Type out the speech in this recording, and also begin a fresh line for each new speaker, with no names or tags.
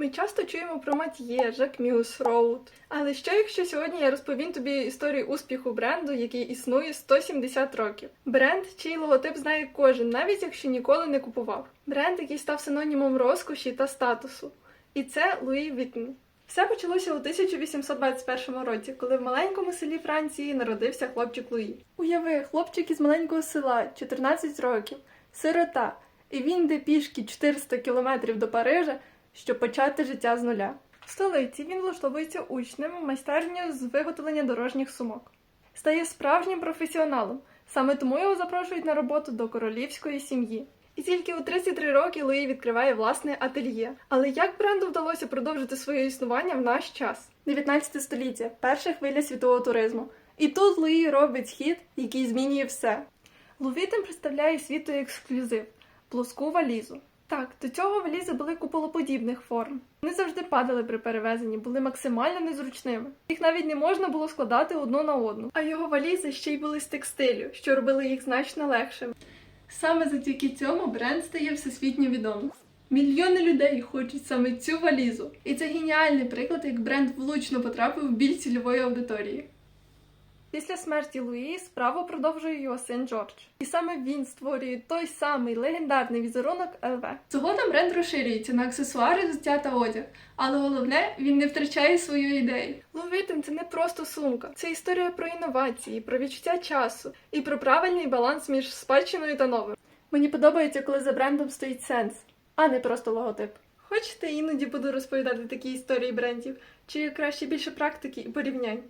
Ми часто чуємо про Матьє, Жакмюс, Роуд. Але що якщо сьогодні я розповім тобі історію успіху бренду, який існує 170 років? Бренд, чий логотип знає кожен, навіть якщо ніколи не купував. Бренд, який став синонімом розкоші та статусу. І це Луї Віттон. Все почалося у 1821 році, коли в маленькому селі Франції народився хлопчик Луї. Уяви, хлопчик із маленького села, 14 років, сирота, і він йде пішки 400 кілометрів до Парижа, щоб почати життя з нуля. В столиці він влаштовується учнем майстерню з виготовлення дорожніх сумок. Стає справжнім професіоналом. Саме тому його запрошують на роботу до королівської сім'ї. І тільки у 33 роки Луї відкриває власне ательє. Але як бренду вдалося продовжити своє існування в наш час? 19 століття, перша хвиля світового туризму. І тут Луї робить хід, який змінює все. Лувітем представляє світу ексклюзив плоску валізу. Так, до цього валізи були куполоподібних форм. Вони завжди падали при перевезенні, були максимально незручними. Їх навіть не можна було складати одну на одну. А його валізи ще й були з текстилю, що робили їх значно легшими. Саме завдяки цьому бренд стає всесвітньо відомим. Мільйони людей хочуть саме цю валізу. І це геніальний приклад, як бренд влучно потрапив в біль цільової аудиторії. Після смерті Луї справу продовжує його син Джордж. І саме він створює той самий легендарний візерунок ЛВ. Згодом бренд розширюється на аксесуари, взуття та одяг. Але головне, він не втрачає свою ідею. Лувітин це не просто сумка, це історія про інновації, про відчуття часу і про правильний баланс між спадщиною та новим. Мені подобається, коли за брендом стоїть сенс, а не просто логотип. Хочете, іноді буду розповідати такі історії брендів, чи краще більше практики і порівнянь.